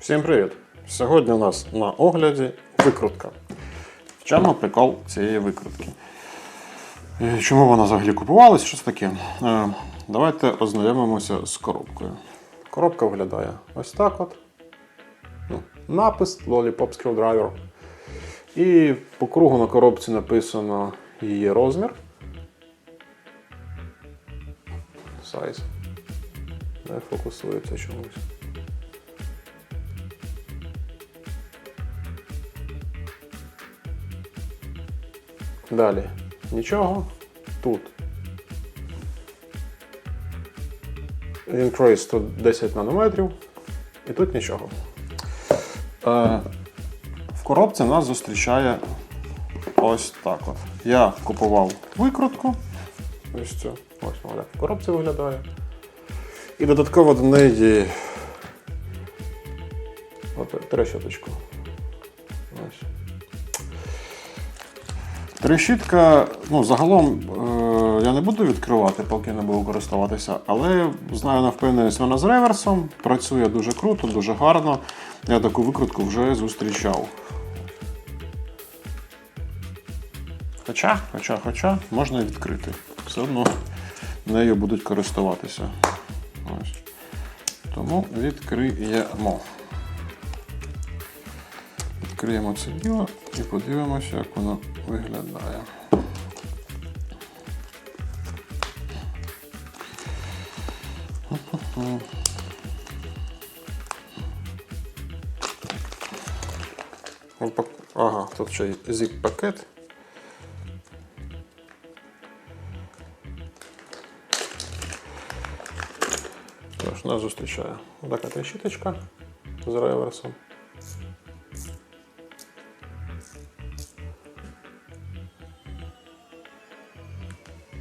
Всім привіт! Сьогодні у нас на огляді викрутка. В чому прикол цієї викрутки? Е, Чому вона взагалі купувалась? Щось таке? Е, Давайте ознайомимося з коробкою. Коробка виглядає ось так от. Ну, напис Lollipop Screwdriver. І по кругу на коробці написано її розмір. Size. Не фокусується чомусь. Далі. Нічого. Тут. Increase тут 10 нанометрів. І тут нічого. Е, в коробці нас зустрічає ось так от. Я купував викрутку. Ось цю. Ось вона в коробці виглядає. І додатково до неї от, трещоточку. Ось. Трещітка, ну, загалом е, я не буду відкривати, поки не буду користуватися, але знаю на впевненість, вона з реверсом, працює дуже круто, дуже гарно. Я таку викрутку вже зустрічав. Хоча, хоча, хоча, можна і відкрити. Все одно нею будуть користуватися. Ось. Тому відкриємо. Відкриємо це діло і подивимося, як воно виглядає. Ага, тут ще й zip-пакет. Тож, нас зустрічає така трещіточка з реверсом.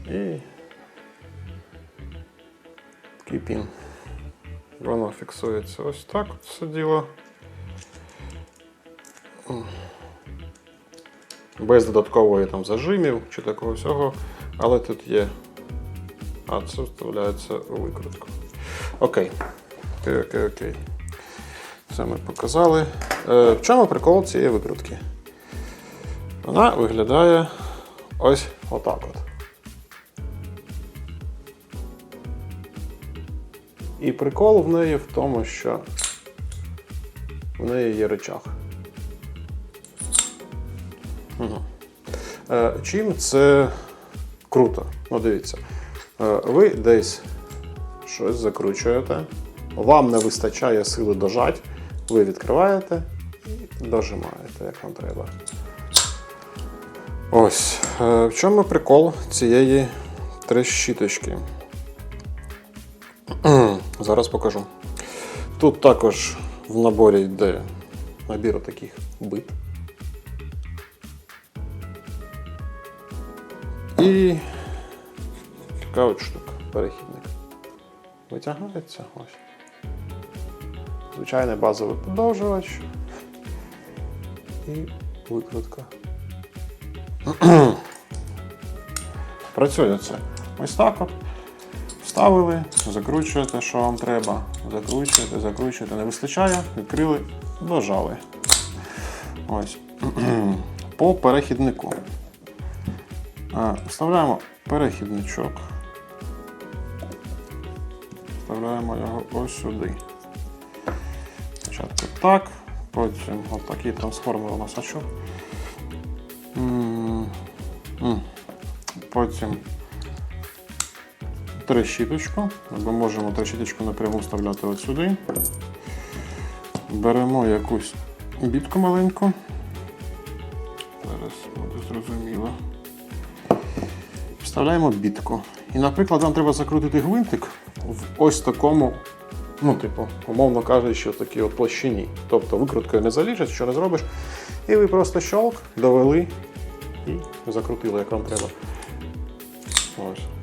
І кіпін. Воно фіксується ось так от все діло. Без додаткової там зажимів чи такого всього. Але тут є. А це вставляється у викрутку. Окей. Окей, окей, окей. Це ми показали. Е, в чому прикол цієї викрутки? Вона виглядає ось отак от. І прикол в неї в тому, що в неї є речах. Угу. Чим це круто? Ну, дивіться. Е, ви десь щось закручуєте, вам не вистачає сили дожать, ви відкриваєте і дожимаєте, як вам треба. Ось. Е, в чому прикол цієї трещіточки? Зараз покажу. Тут також в наборі йде набір таких бит. І така от штука, перехідник. Витягається ось. Звичайний базовий подовжувач і викрутка. Працює це ось так от. Вставили, закручуєте, що вам треба. Закручуєте, закручуєте, не вистачає, відкрили, дожали. Ось. По перехіднику. Вставляємо перехідничок. Вставляємо його ось сюди. Спочатку так, потім отакий трансформер у нас. М, м. Потім трещіточку. Або можемо трещіточку напряму вставляти от сюди. Беремо якусь бітку маленьку. Зараз буде зрозуміло. Вставляємо бітку. І, наприклад, вам треба закрутити гвинтик в ось такому, ну, типу, умовно кажучи, такій от площині. Тобто викруткою не заліжеш, що не зробиш. І ви просто щолк, довели і закрутили, як вам треба. Ось.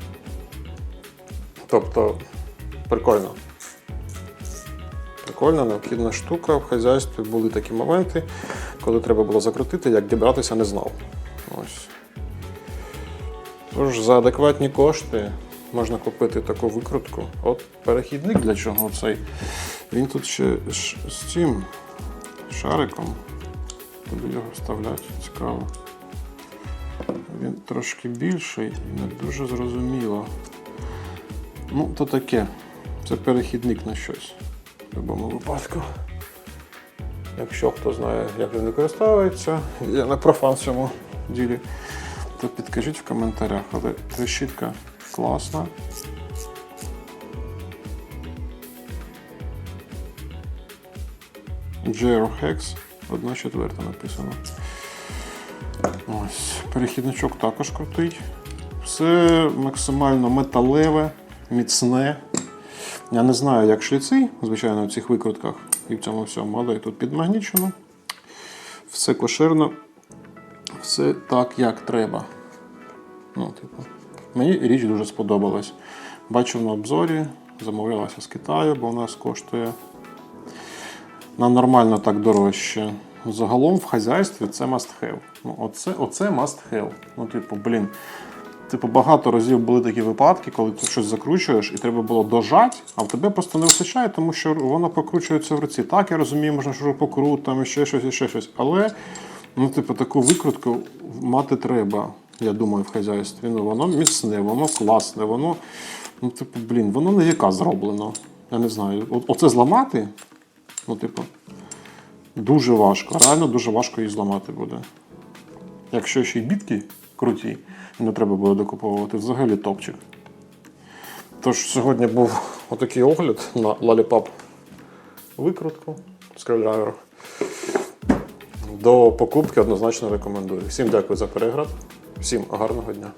Тобто прикольно. Прикольна, необхідна штука в хазяйстві. Були такі моменти, коли треба було закрутити, як дібратися не знав. Ось. Тож за адекватні кошти можна купити таку викрутку. От перехідник для чого цей Він тут ще з цим шариком. Куди його вставляти, цікаво. Він трошки більший і не дуже зрозуміло. Ну, то таке. Це перехідник на щось. В будь-якому випадку. Якщо хто знає, як він використовується, я не профан в цьому ділі, то підкажіть в коментарях. Але трещітка класна. Jero Hex 1 четверта написано. Ось, перехідничок також крутий. Все максимально металеве, міцне. Я не знаю, як шліци, звичайно, в цих викрутках і в цьому всьому, але тут підмагнічено. Все кошерно, все так, як треба. Ну, типу, мені річ дуже сподобалась. Бачив на обзорі, замовлялася з Китаю, бо у нас коштує на нормально так дорожче. Загалом в хазяйстві це must have. Ну, оце, оце must have. Ну, типу, блін. Типу, багато разів були такі випадки, коли ти щось закручуєш і треба було дожати, а в тебе просто не вистачає, тому що воно покручується в руці. Так, я розумію, можна шурупокрут, там і ще щось, і ще щось. Але, ну, типу, таку викрутку мати треба, я думаю, в хазяйстві. Ну, воно міцне, воно класне, воно, ну, типу, блін, воно на віка зроблено. Я не знаю. О- Оце зламати, ну, типу, дуже важко. Реально дуже важко її зламати буде. Якщо ще й бітки круті, не треба буде докуповувати, взагалі топчик. Тож сьогодні був отакий огляд на лаліпап викрутку скрайдрайвер. До покупки однозначно рекомендую. Всім дякую за перегляд, всім гарного дня.